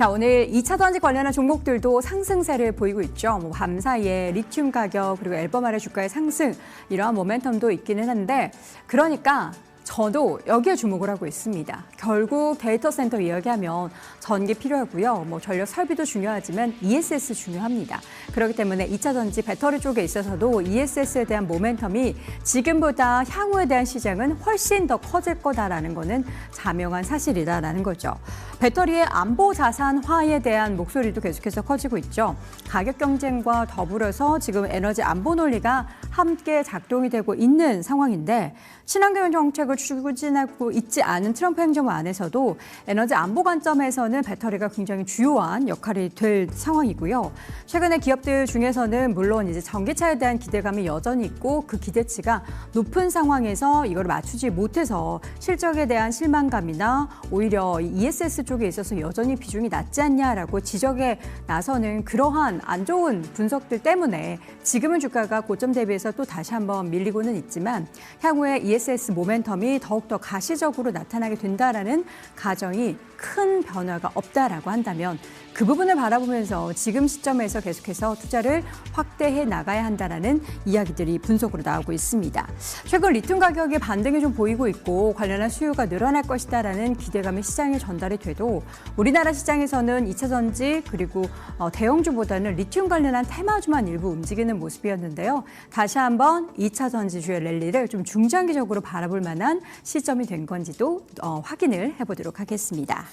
자, 오늘 2차 전지 관련한 종목들도 상승세를 보이고 있죠. 뭐 밤 사이에 리튬 가격 그리고 앨범알의 주가의 상승 이러한 모멘텀도 있기는 한데 그러니까 저도 여기에 주목을 하고 있습니다. 결국 데이터 센터 이야기하면 전기 필요하고요. 뭐 전력 설비도 중요하지만 ESS 중요합니다. 그렇기 때문에 2차 전지 배터리 쪽에 있어서도 ESS에 대한 모멘텀이 지금보다 향후에 대한 시장은 훨씬 더 커질 거다라는 거는 자명한 사실이다라는 거죠. 배터리의 안보 자산화에 대한 목소리도 계속해서 커지고 있죠. 가격 경쟁과 더불어서 지금 에너지 안보 논리가 함께 작동이 되고 있는 상황인데 친환경 정책을 추진하고 있지 않은 트럼프 행정부 안에서도 에너지 안보 관점에서는 배터리가 굉장히 주요한 역할이 될 상황이고요. 최근에 기업들 중에서는 물론 이제 전기차에 대한 기대감이 여전히 있고 그 기대치가 높은 상황에서 이걸 맞추지 못해서 실적에 대한 실망감이나 오히려 이 ESS 쪽에 있어서 여전히 비중이 낮지 않냐라고 지적에 나서는 그러한 안 좋은 분석들 때문에 지금은 주가가 고점 대비해서 또 다시 한번 밀리고는 있지만 향후에 ESS 모멘텀 이 더욱더 가시적으로 나타나게 된다라는 가정이 큰 변화가 없다라고 한다면 그 부분을 바라보면서 지금 시점에서 계속해서 투자를 확대해 나가야 한다라는 이야기들이 분석으로 나오고 있습니다. 최근 리튬 가격의 반등이 좀 보이고 있고 관련한 수요가 늘어날 것이다라는 기대감이 시장에 전달이 돼도 우리나라 시장에서는 2차 전지 그리고 어, 대형주보다는 리튬 관련한 테마주만 일부 움직이는 모습이었는데요. 다시 한번 2차 전지주의 랠리를 좀 중장기적으로 바라볼 만한 시점이 된 건지도 어, 확인을 해보도록 하겠습니다.